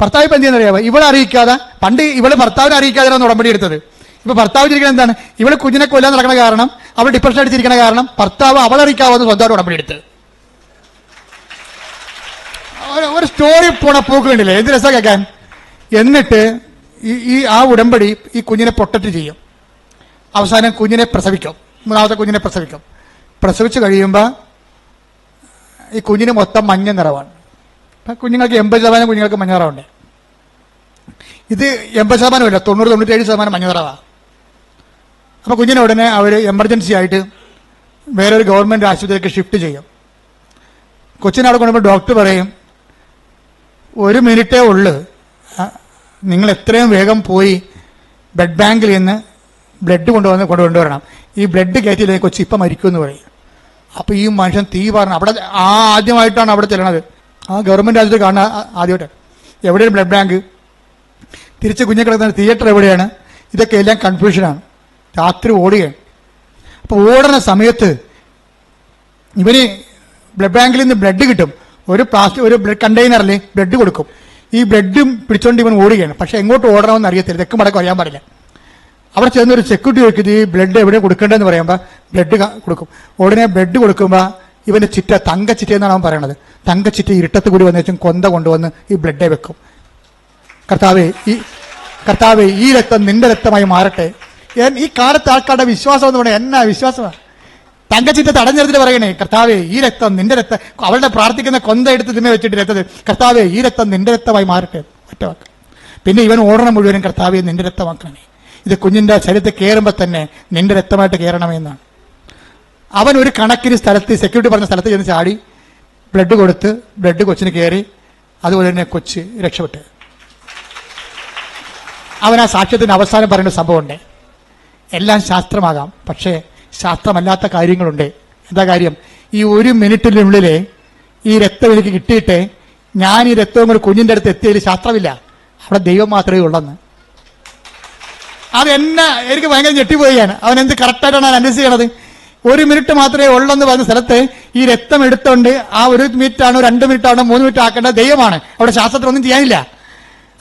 ഭർത്താവ് ഇപ്പം എന്തെയ്യെന്ന് അറിയാമോ ഇവളെ അറിയിക്കാതെ പണ്ട് ഇവൾ ഭർത്താവിനെ അറിയിക്കാതെയാണ് ഉടമ്പടി എടുത്തത്. ഇപ്പൊ ഭർത്താവ് ചിരിക്കുന്നത് എന്താണ്? ഇവൾ കുഞ്ഞിനെ കൊല്ലാൻ നടക്കുന്ന കാരണം അവൾ ഡിപ്രഷൻ അടിച്ചിരിക്കുന്ന കാരണം ഭർത്താവ് അവളറിയിക്കാവുന്ന സ്വന്തമായിട്ട് ഉടമ്പടി എടുത്ത്. ഒരു- സ്റ്റോറി പോണ പോക്ക് കണ്ടില്ലേ? എന്ത് രസം കേൾക്കാൻ? എന്നിട്ട് ഈ ഈ ആ ഉടമ്പടി ഈ കുഞ്ഞിനെ പ്രൊട്ടക്റ്റ് ചെയ്യും. അവസാനം കുഞ്ഞിനെ പ്രസവിക്കും. മൂന്നാമത്തെ കുഞ്ഞിനെ പ്രസവിക്കും. പ്രസവിച്ചു കഴിയുമ്പോൾ ഈ കുഞ്ഞിന് മൊത്തം മഞ്ഞ നിറവാണ്. കുഞ്ഞുങ്ങൾക്ക് എൺപത് ശതമാനം കുഞ്ഞുങ്ങൾക്ക് മഞ്ഞ നിറമുണ്ട് ഇത് എൺപത് ശതമാനമല്ല തൊണ്ണൂറ് തൊണ്ണൂറ്റേഴ് ശതമാനം മഞ്ഞ നിറവാണ് അപ്പോൾ കുഞ്ഞിനെ ഉടനെ അവർ എമർജൻസി ആയിട്ട് വേറൊരു ഗവൺമെന്റ് ആശുപത്രിയിലേക്ക് ഷിഫ്റ്റ് ചെയ്യും. കൊച്ചിനെ അവിടെ കൊണ്ടുപോയി ഡോക്ടർ പറയും ഒരു മിനിറ്റേ ഉള്ളു. നിങ്ങൾ എത്രയും വേഗം പോയി ബ്ലഡ് ബാങ്കിൽ നിന്ന് ബ്ലഡ് കൊണ്ടുവന്ന് കൊണ്ട് കൊണ്ടുവരണം. ഈ ബ്ലഡ് കയറ്റിയില്ലെങ്കിൽ കൊച്ചി ഇപ്പം മരിക്കുമെന്ന് പറയും. അപ്പോൾ ഈ മനുഷ്യൻ തീ പറഞ്ഞു അവിടെ ആ ആദ്യമായിട്ടാണ് അവിടെ ചെല്ലണത്. ആ ഗവൺമെന്റ് ആശുപത്രി കാണുന്ന ആദ്യമായിട്ട്. എവിടെയാണ് ബ്ലഡ് ബാങ്ക് തിരിച്ച് കുഞ്ഞെ കിടക്കുന്ന തിയേറ്റർ എവിടെയാണ്? ഇതൊക്കെ എല്ലാം കൺഫ്യൂഷനാണ് രാത്രി ഓടുകയാണ്. അപ്പോൾ ഓടുന്ന സമയത്ത് ഇവന് ബ്ലഡ് ബാങ്കിൽ നിന്ന് ബ്ലഡ് കിട്ടും. ഒരു പ്ലാസ്റ്റിക് ഒരു ബ്ലഡ് കണ്ടെയ്നറിൽ ബ്ലഡ് കൊടുക്കും. ഈ ബ്ലഡും പിടിച്ചോണ്ട് ഇവൻ ഓടുകയാണ്. പക്ഷെ എങ്ങോട്ട് ഓടണമെന്ന് അറിയത്തില്ല. തെക്കും മടക്കം അറിയാൻ പാടില്ല. അവിടെ ചെന്ന് ഒരു സെക്യൂരിറ്റി ചോദിക്കുന്നത് ഈ ബ്ലഡ് എവിടെ കൊടുക്കേണ്ടതെന്ന് പറയുമ്പോൾ ബ്ലഡ് കൊടുക്കും. ഉടനെ ബ്ലഡ് കൊടുക്കുമ്പോൾ ഇവന്റെ ചിറ്റ തങ്ക ചിറ്റ എന്നാണ് അവൻ പറയണത്. തങ്ക ചിറ്റ ഇരുട്ടത്ത് കൂടി വന്നേച്ചും കൊന്ത കൊണ്ടുവന്ന് ഈ ബ്ലഡെ വെക്കും. കർത്താവെ ഈ കർത്താവെ ഈ രക്തം നിന്റെ രക്തമായി മാറട്ടെ. ഈ കാലത്ത് ആൾക്കാരുടെ വിശ്വാസം എന്ന് പറഞ്ഞാൽ എന്നാ വിശ്വാസമാണ് തങ്കച്ചിട്ട് തടഞ്ഞെടുത്തിട്ട് പറയണേ കർത്താവെ ഈ രക്തം നിന്റെ രക്തം അവളുടെ പ്രാർത്ഥിക്കുന്ന കൊന്ത എടുത്ത് തിന്നെ വെച്ചിട്ട് രക്തത് കർത്താവെ ഈ രക്തം നിന്റെ രക്തമായി മാറട്ടെ. ഒറ്റ വാക്ക്. പിന്നെ ഇവൻ ഓടണം മുഴുവനും കർത്താവെ നിന്റെ രക്തമാക്കണമേ. ഇത് കുഞ്ഞിന്റെ ശരീരത്തിൽ കയറുമ്പോൾ തന്നെ നിന്റെ രക്തമായിട്ട് കയറണമെന്നാണ് അവൻ ഒരു കണക്കിന് സ്ഥലത്ത് സെക്യൂരിറ്റി പറഞ്ഞ സ്ഥലത്ത് ചെന്ന് ചാടി ബ്ലഡ് കൊടുത്ത് ബ്ലഡ് കൊച്ചിന് കയറി അതുപോലെ തന്നെ കൊച്ച് രക്ഷപ്പെട്ട്. അവൻ ആ സാക്ഷ്യത്തിന് അവസാനം പറയുന്ന സംഭവമുണ്ട്. എല്ലാം ശാസ്ത്രമാകാം പക്ഷേ ശാസ്ത്രമല്ലാത്ത കാര്യങ്ങളുണ്ട്. എന്താ കാര്യം? ഈ ഒരു മിനിറ്റിനുള്ളിൽ ഈ രക്തം എനിക്ക് കിട്ടിയിട്ട് ഞാൻ ഈ രക്തവും കൂടി കുഞ്ഞിന്റെ അടുത്ത് എത്തിയതിൽ ശാസ്ത്രമില്ല. അവിടെ ദൈവം മാത്രമേ ഉള്ളെന്ന്. അതെന്നെ എനിക്ക് ഭയങ്കര ഞെട്ടിപ്പോയാണ് അവൻ എന്ത് കറക്റ്റായിട്ടാണ് അനലൈസ് ചെയ്യണത്? ഒരു മിനിറ്റ് മാത്രമേ ഉള്ളെന്ന് പറഞ്ഞ സ്ഥലത്ത് ഈ രക്തം എടുത്തോണ്ട് ആ ഒരു മിനിറ്റ് ആണോ രണ്ട് മിനിറ്റ് ആണോ മൂന്ന് മിനിറ്റ് ആക്കേണ്ട ദൈവമാണ്. അവിടെ ശാസ്ത്രത്തിനൊന്നും ചെയ്യാനില്ല.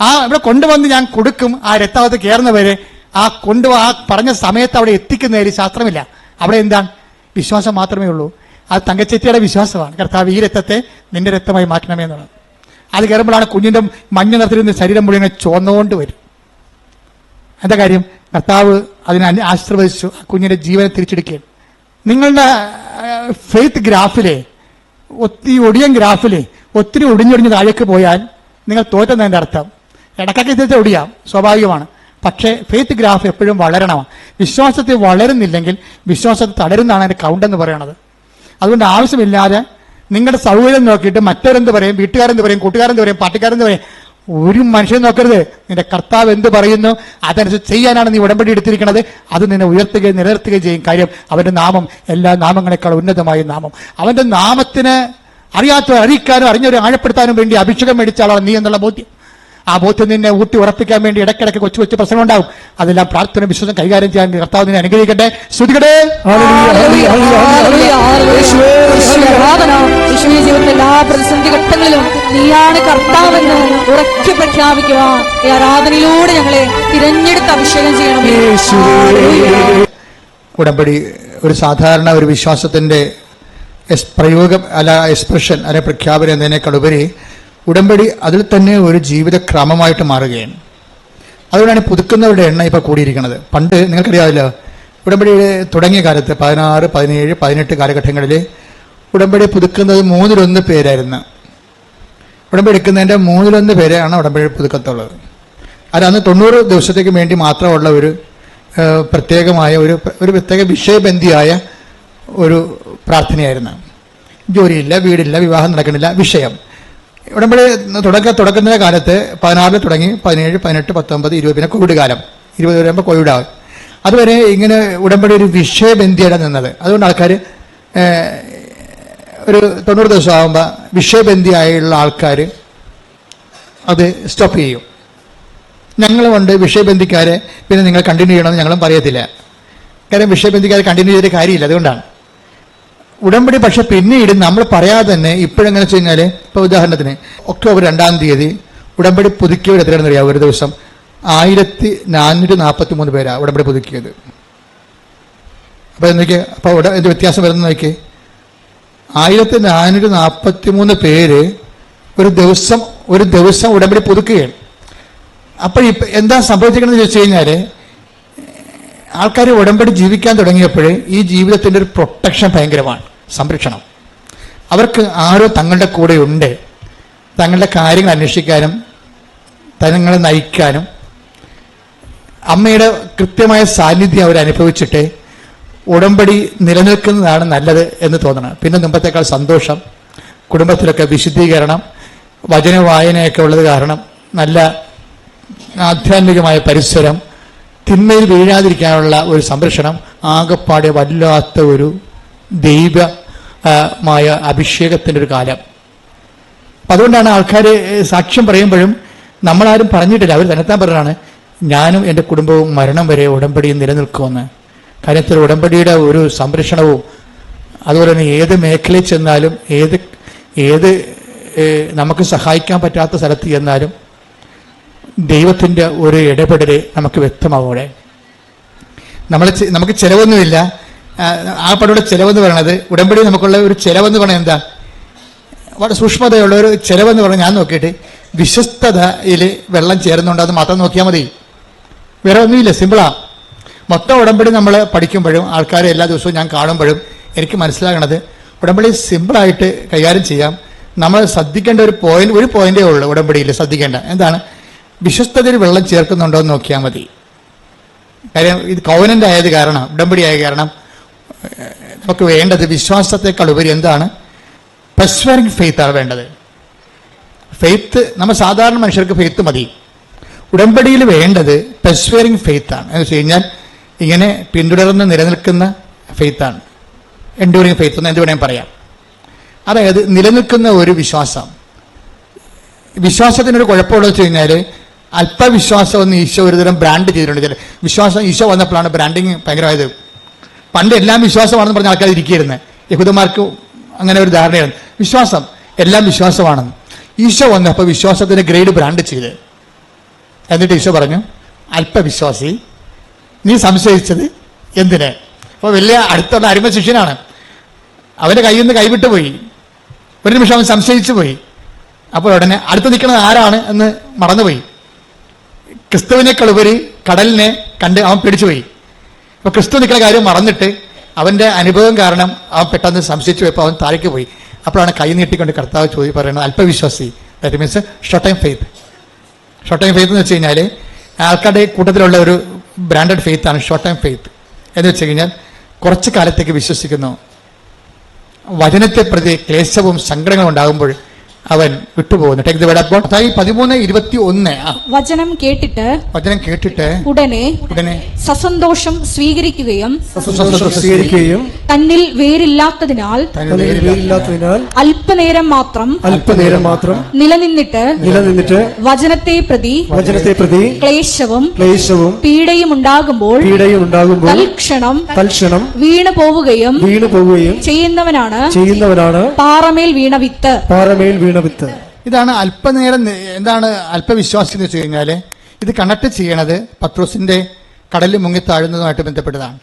ആ ഇവിടെ കൊണ്ടുവന്ന് ഞാൻ കൊടുക്കും. ആ രക്തകത്ത് കയറുന്നവരെ ആ കൊണ്ടു ആ പറഞ്ഞ സമയത്ത് അവിടെ എത്തിക്കുന്നതിൽ ശാസ്ത്രമില്ല. അവിടെ എന്താണ്? വിശ്വാസം മാത്രമേ ഉള്ളൂ. അത് തങ്കച്ചെത്തിയുടെ വിശ്വാസമാണ്. കർത്താവ് ഈ രക്തത്തെ നിന്റെ രക്തമായി മാറ്റണമേ എന്നുള്ളത്. അത് കയറുമ്പോഴാണ് കുഞ്ഞിന്റെ മഞ്ഞ നിറത്തിൽ നിന്ന് ശരീരം മുഴുവൻ ചുവന്നുകൊണ്ട് വരും. എന്താ കാര്യം? കർത്താവ് അതിനെ ആശീർവദിച്ചു. കുഞ്ഞിന്റെ ജീവനെ തിരിച്ചെടുക്കുകയാണ്. നിങ്ങളുടെ ഫെയ്ത്ത് ഗ്രാഫിലെ ഒത്തിരി ഒടിയൻ ഗ്രാഫിലെ ഒത്തിരി ഒടിഞ്ഞൊടിഞ്ഞ് താഴേക്ക് പോയാൽ നിങ്ങൾ തോറ്റെന്നതിന്റെ അർത്ഥം. ഇടക്കൊക്കെ ഇത് ഒടിയാം സ്വാഭാവികമാണ്. പക്ഷേ ഫെയ്ത്ത് ഗ്രാഫ് എപ്പോഴും വളരണമാണ്. വിശ്വാസത്തെ വളരുന്നില്ലെങ്കിൽ വിശ്വാസത്തിൽ തളരുന്നതാണ് അതിന്റെ കൗണ്ട് എന്ന് പറയുന്നത് അതുകൊണ്ട് ആവശ്യമില്ലാതെ നിങ്ങളുടെ സൗകര്യം നോക്കിയിട്ട് മറ്റവരെന്ത് പറയും? വീട്ടുകാരെന്ത് പറയും? കൂട്ടുകാരെന്ത് പറയും? പാർട്ടിക്കാരെന്ത് പറയും? ഒരു മനുഷ്യൻ നോക്കരുത്. നിന്റെ കർത്താവ് എന്ത് പറയുന്നു അതനുസരിച്ച് ചെയ്യാനാണ് നീ ഉടമ്പടി എടുത്തിരിക്കുന്നത്. അത് നിന്നെ ഉയർത്തുകയും നിലനിർത്തുകയും ചെയ്യും. കാര്യം അവന്റെ നാമം എല്ലാ നാമങ്ങളെക്കാൾ ഉന്നതമായ നാമം. അവന്റെ നാമത്തിന് അറിയാത്തവർ അറിയിക്കാനും അറിഞ്ഞവരെ ആഴപ്പെടുത്താനും വേണ്ടി അഭിഷേകം മേടിച്ച ആളാണ് നീ എന്നുള്ള ബോധ്യം. ആ ബോധ്യം നിന്നെ ഊട്ടി ഉറപ്പിക്കാൻ വേണ്ടി ഇടയ്ക്കിടയ്ക്ക് കൊച്ചു കൊച്ചു പ്രശ്നം ഉണ്ടാവും അതെല്ലാം പ്രാർത്ഥന വിശ്വാസം കൈകാര്യം ചെയ്യാൻ കർത്താവ് നിന്നെ അനുഗ്രഹിക്കട്ടെ. ശ്രുതികടേ എല്ലാ പ്രതിസന്ധി ഘട്ടങ്ങളിലും നീയാണ് കർത്താവെന്ന് ഉറക്കെ പ്രഖ്യാപിക്കുക ഈ ആരാധനയിലൂടെ ഞങ്ങളെ തിരഞ്ഞെടുത്ത് അഭിഷേകം ചെയ്യണം. ഉടമ്പടി ഒരു സാധാരണ ഒരു വിശ്വാസത്തിന്റെ പ്രയോഗം അല്ല എക്സ്പ്രഷൻ അല്ലെ പ്രഖ്യാപനം എന്നതിനേക്കാൾ ഉപരി ഉടമ്പടി അതിൽ തന്നെ ഒരു ജീവിത ക്രമമായിട്ട് മാറുകയാണ്. അതുകൊണ്ടാണ് പുതുക്കുന്നവരുടെ എണ്ണം ഇപ്പോൾ കൂടിയിരിക്കുന്നത്. പണ്ട് നിങ്ങൾക്കറിയാമല്ലോ ഉടമ്പടി തുടങ്ങിയ കാലത്ത് പതിനാറ് പതിനേഴ് പതിനെട്ട് കാലഘട്ടങ്ങളിൽ ഉടമ്പടി പുതുക്കുന്നത് മൂന്നിലൊന്ന് പേരായിരുന്നു. ഉടമ്പടി എടുക്കുന്നതിന്റെ മൂന്നിലൊന്ന് പേരെയാണ് ഉടമ്പടി പുതുക്കത്തുള്ളത്. അത് അന്ന് തൊണ്ണൂറ് ദിവസത്തേക്ക് വേണ്ടി മാത്രമുള്ള ഒരു പ്രത്യേകമായ ഒരു ഒരു പ്രത്യേക വിഷയബന്ധിയായ ഒരു പ്രാർത്ഥനയായിരുന്നു. ജോലിയില്ല വീടില്ല വിവാഹം നടക്കണില്ല വിഷയം. ഉടമ്പടി തുടക്ക തുടക്കുന്ന കാലത്ത് പതിനാറിൽ തുടങ്ങി പതിനേഴ് പതിനെട്ട് പത്തൊമ്പത് ഇരുപത് പിന്നെ കോവിഡ് കാലം ഇരുപത് വരുമ്പോൾ കോവിഡ് ആവും അതുവരെ ഇങ്ങനെ ഉടമ്പടി ഒരു വിഷയബന്ധിയാണ് നിന്നത്. അതുകൊണ്ട് ആൾക്കാർ ഒരു തൊണ്ണൂറ് ദിവസം ആകുമ്പോൾ വിഷയബന്ധിയായുള്ള ആൾക്കാർ അത് സ്റ്റോപ്പ് ചെയ്യും. ഞങ്ങളുമുണ്ട് വിഷയബന്ധിക്കാരെ പിന്നെ നിങ്ങൾ കണ്ടിന്യൂ ചെയ്യണമെന്ന് ഞങ്ങളും പറയത്തില്ല. കാര്യം വിഷയബന്ധിക്കാരെ കണ്ടിന്യൂ ചെയ്തിട്ട് കാര്യമില്ല അതുകൊണ്ടാണ്. ഉടമ്പടി പക്ഷെ പിന്നീട് നമ്മൾ പറയാതെ തന്നെ ഇപ്പോഴെങ്ങനെ വെച്ച് കഴിഞ്ഞാൽ ഇപ്പോൾ ഉദാഹരണത്തിന് ഒക്ടോബർ രണ്ടാം തീയതി ഉടമ്പടി പുതുക്കിയവർ എത്രയാണെന്ന് അറിയാം ഒരു ദിവസം ആയിരത്തി നാനൂറ്റി നാൽപ്പത്തി മൂന്ന് പേരാണ് ഉടമ്പടി പുതുക്കിയത്. അപ്പോൾ എന്തൊക്കെ അപ്പോൾ എന്ത് വ്യത്യാസം വരുന്നത് നോക്കിയേ? ആയിരത്തി നാനൂറ്റി നാൽപ്പത്തി മൂന്ന് പേര് ഒരു ദിവസം ഒരു ദിവസം ഉടമ്പടി പുതുക്കുകയാണ്. അപ്പോൾ ഇപ്പം എന്താ സംഭവിച്ചിരിക്കണമെന്ന് ചോദിച്ചു കഴിഞ്ഞാൽ ആൾക്കാർ ഉടമ്പടി ജീവിക്കാൻ തുടങ്ങിയപ്പോൾ ഈ ജീവിതത്തിന്റെ ഒരു പ്രൊട്ടക്ഷൻ ഭയങ്കരമാണ് സംരക്ഷണം. അവർക്ക് ആരോ തങ്ങളുടെ കൂടെ ഉണ്ട്. തങ്ങളുടെ കാര്യങ്ങൾ അന്വേഷിക്കാനും തങ്ങളെ നയിക്കാനും അമ്മയുടെ കൃത്യമായ സാന്നിധ്യം അവർ അനുഭവിച്ചിട്ട് ഉടമ്പടി നിലനിൽക്കുന്നതാണ് നല്ലത് എന്ന് തോന്നണം. പിന്നെ മുമ്പത്തേക്കാൾ സന്തോഷം കുടുംബത്തിലൊക്കെ വിശുദ്ധീകരണം വചന വായനയൊക്കെ ഉള്ളത് കാരണം നല്ല ആധ്യാത്മികമായ പരിസരം തിന്മയിൽ വീഴാതിരിക്കാനുള്ള ഒരു സംരക്ഷണം ആകെപ്പാടെ വല്ലാത്ത ഒരു ദൈവമായ അഭിഷേകത്തിന്റെ ഒരു കാലം. അപ്പം അതുകൊണ്ടാണ് ആൾക്കാർ സാക്ഷ്യം പറയുമ്പോഴും നമ്മളാരും പറഞ്ഞിട്ടില്ല. അവർ തന്നെത്താൻ പറഞ്ഞാണ് ഞാനും എന്റെ കുടുംബവും മരണം വരെ ഉടമ്പടിയിൽ നിലനിൽക്കുമെന്ന്. കാര്യത്തിൽ ഉടമ്പടിയുടെ ഒരു സംരക്ഷണവും അതുപോലെ തന്നെ ഏത് മേഖലയിൽ ചെന്നാലും ഏത് ഏത് നമുക്ക് സഹായിക്കാൻ പറ്റാത്ത സ്ഥലത്ത് ചെന്നാലും ദൈവത്തിന്റെ ഒരു ഇടപെടൽ നമുക്ക് വ്യക്തമാവൂടെ. നമ്മൾ നമുക്ക് ചിലവൊന്നുമില്ല. ആ, പടിയുടെ ചിലവെന്ന് പറയണത് ഉടമ്പടി നമുക്കുള്ള ഒരു ചിലവെന്ന് പറയുന്നത് എന്താ? വളരെ സൂക്ഷ്മതയുള്ള ഒരു ചിലവെന്ന് പറഞ്ഞാൽ ഞാൻ നോക്കിയിട്ട് വിശ്വസ്തതയിൽ വെള്ളം ചേരുന്നുണ്ട് അത് മാത്രം നോക്കിയാൽ മതി. വേറെ ഒന്നുമില്ല സിമ്പിളാ മൊത്തം ഉടമ്പടി നമ്മൾ പഠിക്കുമ്പോഴും ആൾക്കാരെ എല്ലാ ദിവസവും ഞാൻ കാണുമ്പോഴും എനിക്ക് മനസ്സിലാകണത് ഉടമ്പടി സിമ്പിളായിട്ട് കൈകാര്യം ചെയ്യാം. നമ്മൾ ശ്രദ്ധിക്കേണ്ട ഒരു പോയിന്റ് ഒരു പോയിന്റേ ഉള്ളൂ ഉടമ്പടിയിൽ ശ്രദ്ധിക്കേണ്ട. എന്താണ്? വിശ്വസ്തതയിൽ വെള്ളം ചേർക്കുന്നുണ്ടോ എന്ന് നോക്കിയാൽ മതി. കാര്യം ഇത് കൗനന്റ് ആയത് കാരണം ഉടമ്പടി ആയ കാരണം നമുക്ക് വേണ്ടത് വിശ്വാസത്തെക്കാൾ ഉപരി എന്താണ്? പെർസ്വറിങ് ഫെയ്ത്ത് ആണ് വേണ്ടത്. ഫെയ്ത്ത് നമ്മൾ സാധാരണ മനുഷ്യർക്ക് ഫെയ്ത്ത് മതി. ഉടമ്പടിയിൽ വേണ്ടത് പെർസ്വറിങ് ഫെയ്ത്താണ് എന്ന് വെച്ച് കഴിഞ്ഞാൽ ഇങ്ങനെ പിന്തുടർന്ന് നിലനിൽക്കുന്ന ഫെയ്ത്താണ്. എൻഡൂറിങ് ഫെയ്ത്ത് എന്ന് എന്ത് വേണമെങ്കിൽ പറയാം. അതായത് നിലനിൽക്കുന്ന ഒരു വിശ്വാസം. വിശ്വാസത്തിനൊരു കുഴപ്പമുള്ളത് വെച്ച് കഴിഞ്ഞാൽ അല്പവിശ്വാസം ഒന്ന് ഈശോ ഒരുതരം ബ്രാൻഡ് ചെയ്തിട്ടുണ്ട്. വിശ്വാസം ഈശോ വന്നപ്പോഴാണ് ബ്രാൻഡിങ് ഭയങ്കരമായത്. പണ്ട് എല്ലാം വിശ്വാസമാണെന്ന് പറഞ്ഞ ആൾക്കാർ ഇരിക്കുകയായിരുന്നു. യഹൂദന്മാർക്ക് അങ്ങനെ ഒരു ധാരണയാണ്. വിശ്വാസം എല്ലാം വിശ്വാസമാണെന്ന്. ഈശോ വന്നപ്പോൾ വിശ്വാസത്തിന് ഗ്രേഡ് ബ്രാൻഡ് ചെയ്ത്. എന്നിട്ട് ഈശോ പറഞ്ഞു അല്പവിശ്വാസി നീ സംശയിച്ചത് എന്തിന്? അപ്പോൾ വലിയ അടുത്തുള്ള അരുമ ശിഷ്യനാണ്. അവന്റെ കയ്യിൽ നിന്ന് കൈവിട്ടു പോയി. ഒരു നിമിഷം അവൻ സംശയിച്ചു പോയി. അപ്പോൾ ഉടനെ അടുത്ത് നിൽക്കുന്നത് ആരാണ് എന്ന് മറന്നുപോയി ക്രിസ്തുവിനേക്കാൾ ഉപരി കടലിനെ കണ്ട് അവൻ പിടിച്ചുപോയി അപ്പോൾ ക്രിസ്തു നിൽക്കുന്ന കാര്യം മറന്നിട്ട് അവന്റെ അനുഭവം കാരണം അവൻ പെട്ടെന്ന് സംശയിച്ചു പോയപ്പോൾ അവൻ താഴേക്ക് പോയി. അപ്പോഴാണ് കൈ നീട്ടിക്കൊണ്ട് കർത്താവ് ചോദി പറയുന്നത് അല്പവിശ്വാസി. That means short time faith short time faith എന്ന് വെച്ച് കഴിഞ്ഞാൽ ആൾക്കാരുടെ കൂട്ടത്തിലുള്ള ഒരു ബ്രാൻഡഡ് ഫെയ്ത്ത് ആണ് ഷോർട്ട് ടൈം ഫെയ്ത്ത് എന്ന് വെച്ച് കഴിഞ്ഞാൽ കുറച്ച് കാലത്തേക്ക് വിശ്വസിക്കുന്നു. വചനത്തെ പ്രതി ക്ലേശവും സങ്കടങ്ങളും ഉണ്ടാകുമ്പോൾ അവൻ വിട്ടുപോകുന്നു. ടേക്ക് ദി വേർഡ് അപ്പോൾ അതായി പതിമൂന്ന് ഇരുപത്തി ഒന്ന് ആ. വചനം കേട്ടിട്ട് വചനം കേട്ടിട്ട് ഉടനെ ഉടനെ സസന്തോഷം സ്വീകരിക്കുകയും സസന്തോഷം സ്വീകരിക്കുകയും തന്നിൽ വേരില്ലാത്തതിനാൽ തന്നിൽ വേരില്ലാത്തതിനാൽ അല്പനേരം മാത്രം അല്പനേരം മാത്രം നിലനിന്നിട്ട് നിലനിന്നിട്ട് വചനത്തെ പ്രതി വചനത്തെ പ്രതി ക്ലേശവും ക്ലേശവും പീഡയും ഉണ്ടാകുമ്പോൾ പീഡയും ഉണ്ടാകുമ്പോൾ തൽക്ഷണം തൽക്ഷണം വീണു പോവുകയും വീണു പോവുകയും ചെയ്യുന്നവനാണ് ചെയ്യുന്നവനാണ് പാറമേൽ വീണ വിത്ത്. പാറമേൽ വീണ വിത്ത്. ഇതാണ് അല്പനേരം എന്താണ് അല്പവിശ്വാസം എന്ന് വെച്ച് കഴിഞ്ഞാൽ ഇത് കണക്ട് ചെയ്യണത് പത്രോസിന്റെ കടലിൽ മുങ്ങി താഴുന്നതുമായിട്ട് ബന്ധപ്പെട്ടതാണ്.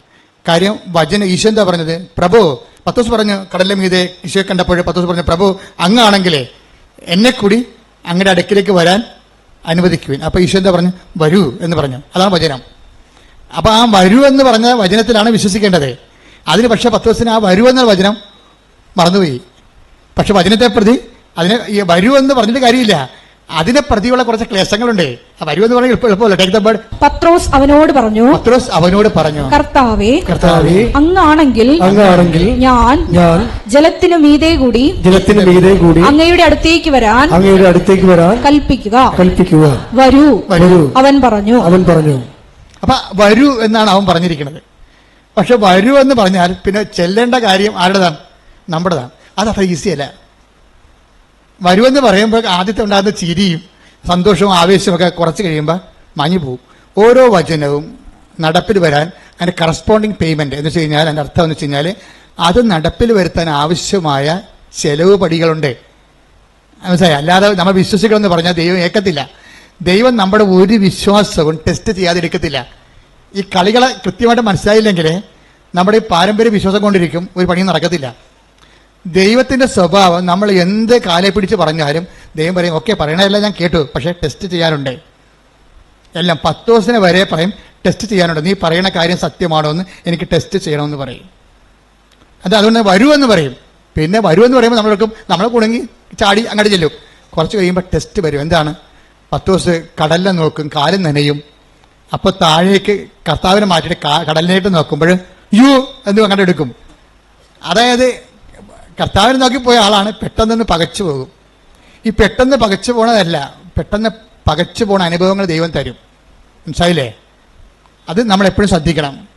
കാര്യം വചന ഈശോ എന്താ പറഞ്ഞത്? പ്രഭു പത്രോസ് പറഞ്ഞു കടലിലെ മീതെ ഈശോയെ കണ്ടപ്പോൾ പത്രോസ് പറഞ്ഞു പ്രഭു അങ്ങാണെങ്കിലേ എന്നെ കൂടി അങ്ങയുടെ അടുക്കിലേക്ക് വരാൻ അനുവദിക്കുവിൻ. അപ്പൊ ഈശോ എന്താ പറഞ്ഞു? വരൂ എന്ന് പറഞ്ഞു. അതാണ് വചനം. അപ്പൊ ആ വരൂ എന്ന് പറഞ്ഞ വചനത്തിലാണ് വിശ്വസിക്കേണ്ടത്. അതിന് പക്ഷെ പത്രോസിന് ആ വരൂ എന്ന വചനം മറന്നുപോയി. പക്ഷെ വചനത്തെ പ്രതി അതിനെ ഈ വരുമെന്ന് പറഞ്ഞിട്ട് കാര്യമില്ല. അതിനെ പ്രതിയുള്ള കുറച്ച് ക്ലേശങ്ങളുണ്ട്. ആ വരൂ എന്ന് പറഞ്ഞാൽ എളുപ്പമല്ല? ടേക്ക് ദ ബേർഡ് പത്രോസ് അവനോട് പറഞ്ഞു പത്രോസ് അവനോട് പറഞ്ഞു. കർത്താവേ കർത്താവേ അങ്ങാണെങ്കിൽ അങ്ങാണെങ്കിൽ ഞാൻ ഞാൻ ജലത്തിനു മീതെ കൂടി ജലത്തിന് മീതെ കൂടി അങ്ങയുടെ അടുത്തേക്ക് വരാൻ അങ്ങയുടെ അടുത്തേക്ക് വരാൻ കൽപ്പിക്കുക. കൽപ്പിക്കുക. വരൂ വരൂ. അവൻ പറഞ്ഞു. അവൻ പറഞ്ഞു. അപ്പൊ വരൂ എന്നാണ് അവൻ പറഞ്ഞിരിക്കുന്നത്. പക്ഷെ വരൂ എന്ന് പറഞ്ഞാൽ പിന്നെ ചെല്ലേണ്ട കാര്യം ആരുടേതാണ്? നമ്മുടേതാണ്. അത് അത്ര ഈസി അല്ല വരൂ എന്ന് പറയുമ്പോൾ ആദ്യത്തെ ഉണ്ടാകുന്ന ചിരിയും സന്തോഷവും ആവേശമൊക്കെ കുറച്ച് കഴിയുമ്പോൾ മാഞ്ഞു പോകും ഓരോ വചനവും നടപ്പിൽ വരാൻ അതിന്റെ കറസ്പോണ്ടിങ് പേയ്മെന്റ് എന്ന് വെച്ച് കഴിഞ്ഞാൽ അതിന്റെ അർത്ഥം എന്ന് വെച്ച് കഴിഞ്ഞാൽ അത് നടപ്പിൽ വരുത്താൻ ആവശ്യമായ ചെലവ് പടികളുണ്ട്. മനസ്സിലായി? അല്ലാതെ നമ്മൾ വിശ്വസിക്കണമെന്ന് പറഞ്ഞാൽ ദൈവം ഏക്കത്തില്ല ദൈവം നമ്മുടെ ഒരു വിശ്വാസവും ടെസ്റ്റ് ചെയ്യാതെ എടുക്കത്തില്ല ഈ കളികളെ കൃത്യമായിട്ട് മനസ്സിലായില്ലെങ്കിൽ നമ്മുടെ ഈ പാരമ്പര്യ വിശ്വാസം കൊണ്ടിരിക്കും ഒരു പണിയും നടക്കത്തില്ല. ദൈവത്തിന്റെ സ്വഭാവം നമ്മൾ എന്ത് കാലെ പിടിച്ച് പറഞ്ഞാലും ദൈവം പറയും ഓക്കെ പറയണതെല്ലാം ഞാൻ കേട്ടു. പക്ഷേ ടെസ്റ്റ് ചെയ്യാനുണ്ട്. എല്ലാം പത്ത് ദിവസത്തിന് വരെ പറയും ടെസ്റ്റ് ചെയ്യാനുണ്ട്. നീ പറയുന്ന കാര്യം സത്യമാണോ എന്ന് എനിക്ക് ടെസ്റ്റ് ചെയ്യണമെന്ന് പറയും. അത് അതുകൊണ്ട് വരുമെന്ന് പറയും. പിന്നെ വരുമെന്ന് പറയുമ്പോൾ നമ്മൾക്കും നമ്മൾ കുണങ്ങി ചാടി അങ്ങോട്ട് ചെല്ലും. കുറച്ച് കഴിയുമ്പോൾ ടെസ്റ്റ് വരും. എന്താണ്? പത്ത് ദിവസം കടലിനെ നോക്കും കാലം നനയും. അപ്പോൾ താഴേക്ക് കർത്താവിനെ മാറ്റിയിട്ട് കടലിനായിട്ട് നോക്കുമ്പോൾ യു എന്ന് അങ്ങോട്ട് എടുക്കും. അതായത് കർത്താവിനെ നോക്കി പോയ ആളാണ് പെട്ടെന്ന് പകച്ചു പോകും. ഈ പെട്ടെന്ന് പകച്ചു പോണതല്ല പെട്ടെന്ന് പകച്ചു പോണ അനുഭവങ്ങൾ ദൈവം തരും. മനസ്സിലായില്ലേ? അത് നമ്മൾ എപ്പോഴും ശ്രദ്ധിക്കണം.